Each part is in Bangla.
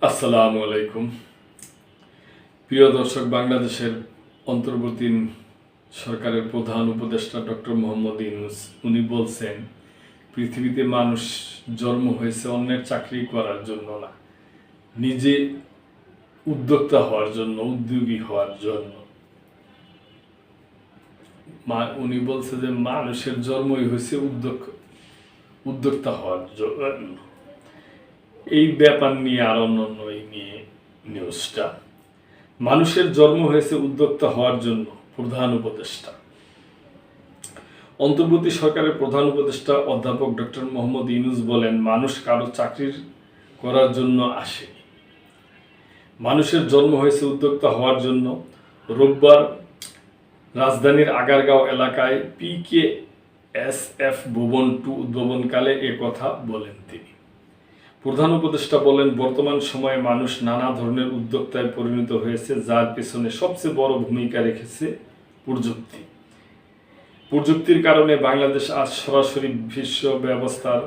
আসসালামু আলাইকুম। প্রিয় দর্শক, বাংলাদেশের অন্তর্বর্তী সরকারের প্রধান উপদেষ্টা ডক্টর মোহাম্মদ ইউনুস, উনি বলছেন, পৃথিবীতে মানুষ জন্ম হয়েছে অন্যের চাকরি করার জন্য না, নিজে উদ্যোক্তা হওয়ার জন্য, উদ্যোগী হওয়ার জন্য। মা- উনি বলছে যে মানুষের জন্মই হয়েছে উদ্যোগ উদ্যোক্তা হওয়ার জন্য। এই ব্যাপার নিয়ে আর অন্যান্য এই নিয়ে নিউজটা মানুষের জন্ম হয়েছে উদ্যোক্তা হওয়ার জন্য প্রধান উপদেষ্টা। অন্তর্বর্তী সরকারের প্রধান উপদেষ্টা অধ্যাপক ডক্টর মোহাম্মদ ইউনুস বলেন, মানুষ কারও চাকরির করার জন্য আসে মানুষের জন্ম হয়েছে উদ্যোক্তা হওয়ার জন্য। রোববার রাজধানীর আগারগাঁও এলাকায় পি কে এস এফ ভবন টু উদ্ভাবনকালে কথা বলেন তিনি। প্রধান উপদেষ্টা বলেন, বর্তমান সময়ে মানুষ নানা ধরনের উদ্যোক্তায় পরিণত হয়েছে, যার পেছনে সবচেয়ে বড় ভূমিকা রেখেছে প্রযুক্তি। প্রযুক্তির কারণে বাংলাদেশ আজ সরাসরি বিশ্ব ব্যবস্থার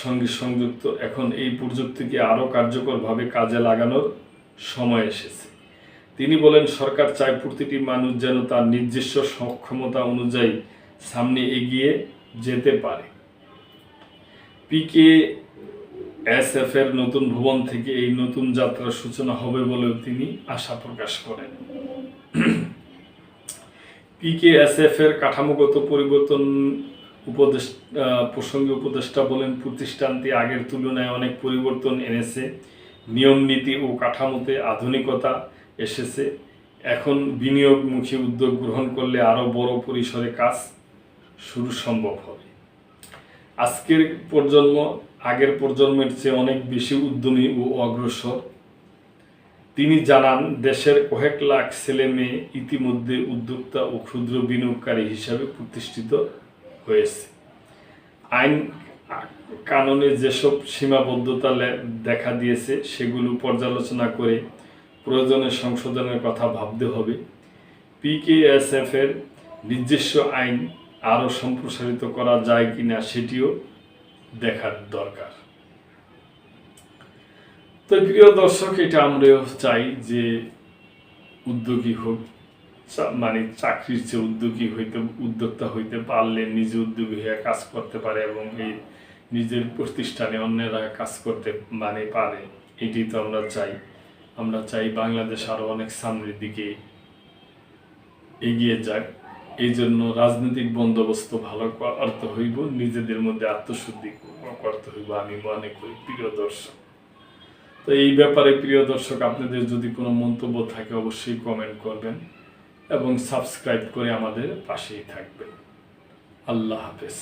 সঙ্গে সংযুক্ত। এখন এই প্রযুক্তিকে আরও কার্যকরভাবে কাজে লাগানোর সময় এসেছে। তিনি বলেন, সরকার চায় প্রতিটি মানুষ যেন তার নিজস্ব সক্ষমতা অনুযায়ী সামনে এগিয়ে যেতে পারে। পিকে এসএফ এর নতুন ভবন থেকে এই নতুন যাত্রার সূচনা হবে বলেও তিনি আশা প্রকাশ করেন। পিকেএসএফ এর কাঠামোগত পরিবর্তন উপদেশ প্রসঙ্গে উপদেষ্টা বলেন, প্রতিষ্ঠানটি আগের তুলনায় অনেক পরিবর্তন এনেছে। নিয়ম নীতি ও কাঠামোতে আধুনিকতা এসেছে। এখন বিনিয়োগমুখী উদ্যোগ গ্রহণ করলে আরও বড় পরিসরে কাজ শুরু সম্ভব হবে। আজকের প্রজন্ম, আগের প্রজন্মের চেয়ে অনেক বেশি উদ্যমী ও অগ্রসর। তিনি জানান, দেশের কয়েক লাখ ছেলে মেয়ে ইতিমধ্যে উদ্যোক্তা ও ক্ষুদ্র বিনিয়োগকারী হিসাবে প্রতিষ্ঠিত হয়েছে। আইন কানুনে যেসব সীমাবদ্ধতা দেখা দিয়েছে, সেগুলো পর্যালোচনা করে প্রয়োজনে সংশোধনের কথা ভাবতে হবে। পিকেএসএফ এর নিজস্ব আইন আরও সম্প্রসারিত করা যায় কি না সেটিও দেখার দরকার। তো প্রিয় দর্শক, এটা আমরাও চাই যে উদ্যোগী হোক মানে চাকরির চেয়ে উদ্যোগী হইতে, উদ্যোক্তা হইতে পারলে নিজে উদ্যোগী হয়ে কাজ করতে পারে এবং এই নিজের প্রতিষ্ঠানে অন্যেরা কাজ করতে মানে পারে, এটি তো আমরা চাই। আমরা চাই বাংলাদেশ আরও অনেক সামনের দিকে এগিয়ে যাক। এই জন্য রাজনৈতিক বন্দোবস্ত ভালো করতে হইব, নিজেদের মধ্যে আত্মশুদ্ধি করতে হইব, আমি মনে করি, প্রিয় দর্শক। তো এই ব্যাপারে প্রিয় দর্শক, আপনাদের যদি কোনো মন্তব্য থাকে অবশ্যই কমেন্ট করবেন এবং সাবস্ক্রাইব করে আমাদের পাশেই থাকবেন। আল্লাহ হাফেজ।